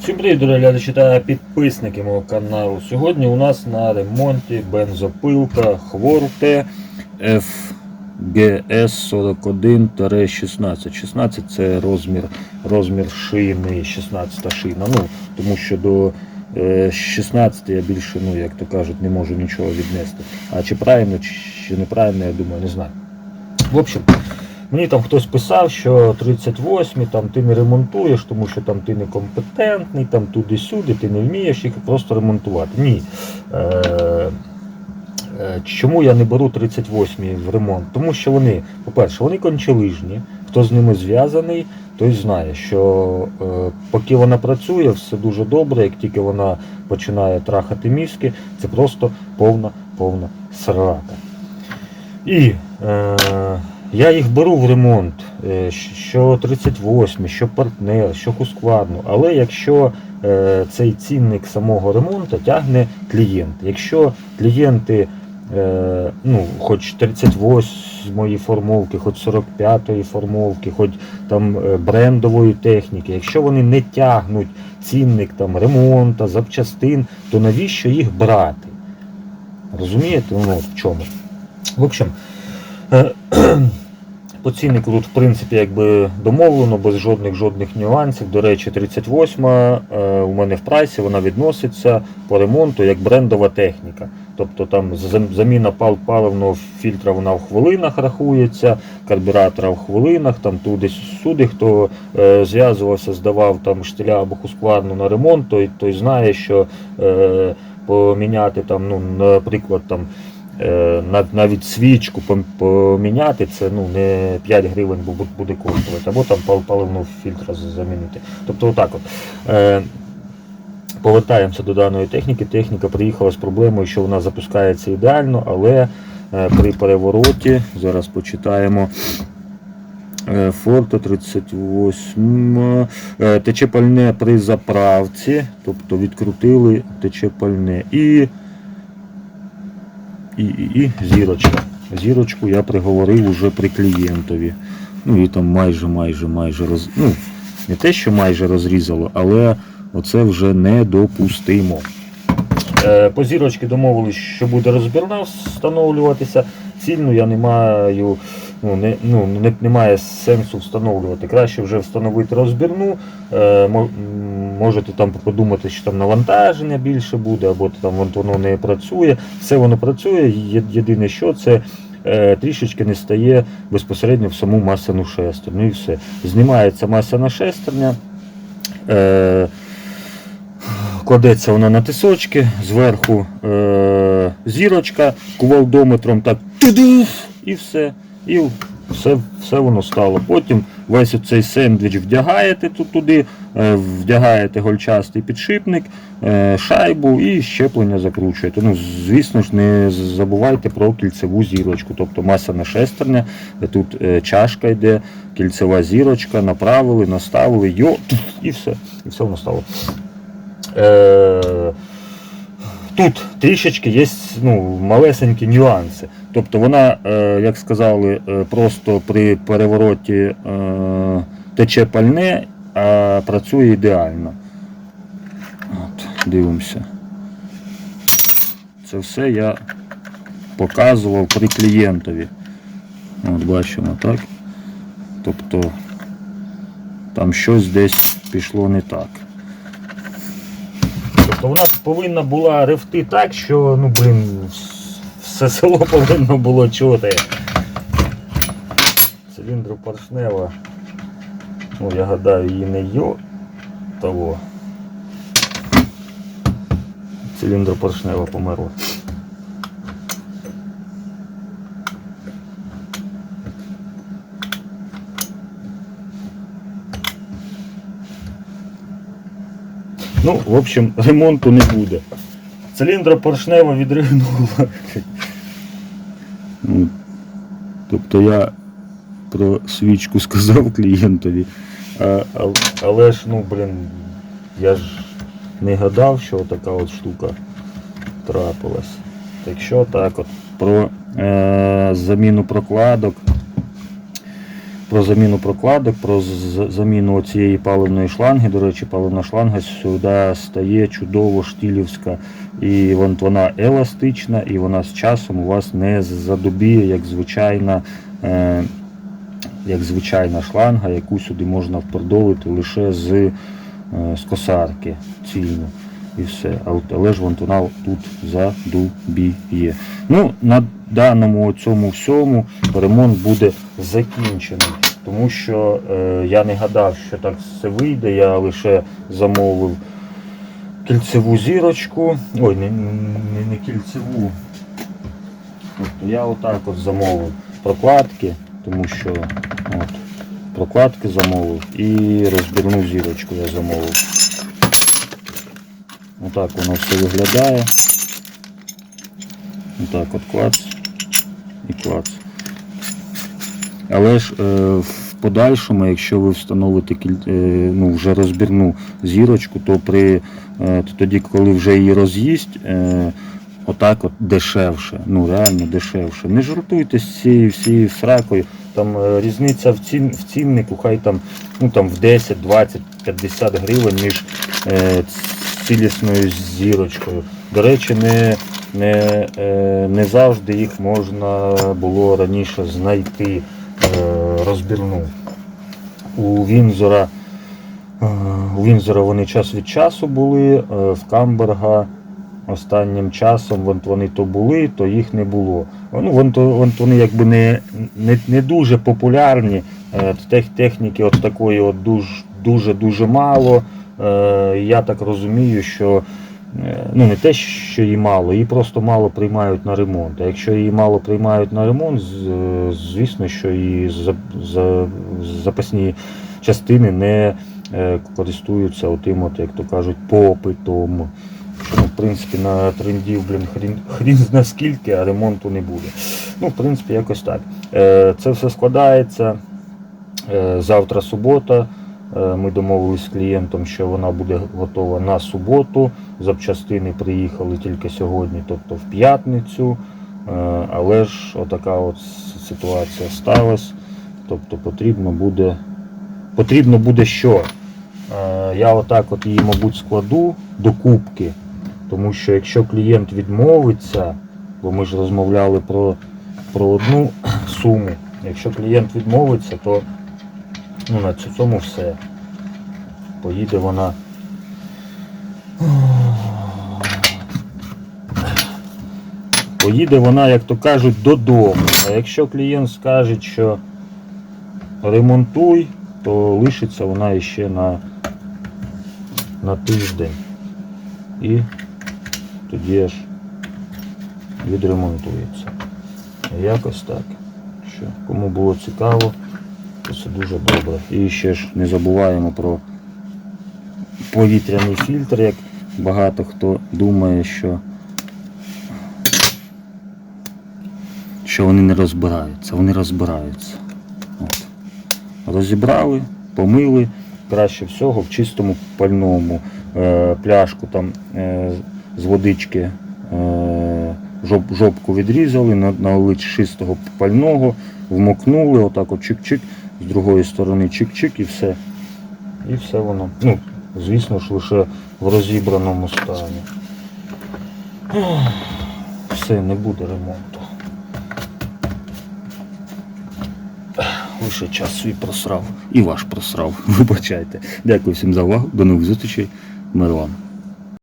Всім привіт, дорогі глядачі та підписники мого каналу. Сьогодні у нас на ремонті бензопилка Хворте FGS 41-16. 16 це розмір, розмір шини, 16 шина. Ну, тому що до е, 16 я більше, ну, як то кажуть, не можу нічого віднести. А чи правильно, чи неправильно, я думаю, не знаю. В общем, Мені там хтось писав, що 38 там ти не ремонтуєш, тому що там ти некомпетентний, там туди-сюди, ти не вмієш їх просто ремонтувати. Ні. Е, е, чому я не беру 38 в ремонт? Тому що вони, по-перше, вони кончелижні, хто з ними зв'язаний, той знає, що е, поки вона працює, все дуже добре, як тільки вона починає трахати мізки, це просто повна повна срака. І е, я їх беру в ремонт, е, що 38, що партнер, що Husqvarna, але якщо е, цей цінник самого ремонту тягне клієнт. Якщо клієнти, е, ну, хоч 38-ї формовки, хоч 45-ї формовки, хоч там брендової техніки, якщо вони не тягнуть цінник там, ремонту, запчастин, то навіщо їх брати? Розумієте? Ну, в чому? В общем, по тут, в принципі, якби домовлено, без жодних жодних нюансів. До речі, 38 е, у мене в прайсі вона відноситься по ремонту як брендова техніка. Тобто там заміна пал паливного фільтра вона в хвилинах рахується, карбюратора в хвилинах, там туди-сюди, хто е, зв'язувався, здавав там штиля або хускварну на ремонт, той, той знає, що е, поміняти там, ну, наприклад, там. Е, нав- навіть свічку поміняти, це ну, не 5 гривень бу- бу- буде коштувати, або там пал- паливного фільтра замінити. Тобто отак от. Е, Повертаємося до даної техніки. Техніка приїхала з проблемою, що вона запускається ідеально, але е, при перевороті, зараз почитаємо. Форто 38. е, Тече пальне при заправці, тобто відкрутили тече пальне. І і, і, і зірочка. Зірочку я приговорив уже при клієнтові. Ну і там майже, майже, майже роз... ну, не те, що майже розрізало, але оце вже недопустимо. Е, по зірочки домовились, що буде розбірна встановлюватися. Цільну я не маю, ну, не, ну, не, немає сенсу встановлювати. Краще вже встановити розбірну. Е, можете там подумати, що там навантаження більше буде, або там воно не працює. Все воно працює. Єдине, що це е, трішечки не стає безпосередньо в саму масляну шестерню. І все. Знімається масляна шестерня. Е, Кладеться вона на тисочки, зверху е, зірочка, кувалдометром так і все. І все, все воно стало. Потім весь цей сендвіч вдягаєте тут туди, е, вдягаєте гольчастий підшипник, е, шайбу і щеплення закручуєте. Ну, звісно ж, не забувайте про кільцеву зірочку, тобто масляна шестерня, тут е, чашка йде, кільцева зірочка, направили, наставили, йо, і все. І все воно стало. Тут трішечки є ну, малесенькі нюанси. Тобто вона, е, як сказали, е, просто при перевороті е, тече пальне, а працює ідеально. От, дивимося. Це все я показував при клієнтові. От бачимо, так? Тобто там щось десь пішло не так. Тобто вона повинна була ревти так, що, ну блін, все село повинно було чути. Циліндру поршнева. Ну, я гадаю, її не йо того. Циліндр поршнева померла. Ну, в общем, ремонту не буде. Циліндра поршнева відригнула. Ну, Тобто я про свічку сказав клієнтові. А, а- але ж, ну, блін, я ж не гадав, що така от штука трапилась. Так що так от про е, заміну прокладок. Про заміну прокладок, про заміну цієї паливної шланги. До речі, паливна шланга сюди стає чудово штілівська. І вона еластична, і вона з часом у вас не задубіє, як звичайна. Е, як звичайна шланга, яку сюди можна впродолити лише з, е, з косарки цільно. І все. Але ж вон вона тут задубіє. Ну, на даному цьому всьому ремонт буде закінчений. Тому що е, я не гадав, що так все вийде. Я лише замовив кільцеву зірочку. Ой, не, не, не кільцеву. Тобто я отак от замовив прокладки, тому що от, прокладки замовив і розбірну зірочку я замовив. Отак воно все виглядає. Отак от клац і клац. Але ж е, в подальшому, якщо ви встановите е, ну, вже розбірну зірочку, то при е, тоді, коли вже її роз'їсть, отак от дешевше. Ну реально дешевше. Не жартуйте з цією всією сракою. Там різниця в, цін, в ціннику, хай там, ну, там в 10, 20, 50 гривень між е, цілісною зірочкою. До речі, не, не, е, не завжди їх можна було раніше знайти е, розбірну. У Вінзора, е, у Вінзора вони час від часу були, в Камберга останнім часом вони то були, то їх не було. Ну, вони якби не, не, не дуже популярні. Тех, техніки от такої от дуже, дуже, дуже мало. Е, Я так розумію, що е, ну не те, що її мало, її просто мало приймають на ремонт. А якщо її мало приймають на ремонт, е, звісно, що за, запасні частини не користуються отим, от, як то кажуть, попитом. Ну, в принципі, на трендів, блін, хрін, хрін зна скільки, а ремонту не буде. Ну, в принципі, якось так. Це все складається. Завтра субота. Е, Ми домовились з клієнтом, що вона буде готова на суботу. Запчастини приїхали тільки сьогодні, тобто в п'ятницю. Е, Але ж отака от ситуація сталася. Тобто потрібно буде, потрібно буде що? Е, Я отак от її, мабуть, складу до кубки. Тому що якщо клієнт відмовиться, бо ми ж розмовляли про, про одну суму, якщо клієнт відмовиться, то ну, на цьому все. Поїде вона. Поїде вона, як то кажуть, додому. А якщо клієнт скаже, що ремонтуй, то лишиться вона іще на, на тиждень. І тоді аж відремонтується. Якось так. Що, кому було цікаво, це дуже добре. І ще ж не забуваємо про повітряний фільтр, як багато хто думає, що, що вони не розбираються. Вони розбираються. От. Розібрали, помили, краще всього в чистому пальному. Е, пляшку там е, з водички е, жоп, жопку відрізали, на- налили чистого пального, вмокнули, отак от чик-чик, з другої сторони чик-чик і все. І все воно. Ну, звісно ж, лише в розібраному стані. Все, не буде ремонту. Лише час свій просрав. І ваш просрав. Вибачайте. Дякую всім за увагу. До нових зустрічей. Мир.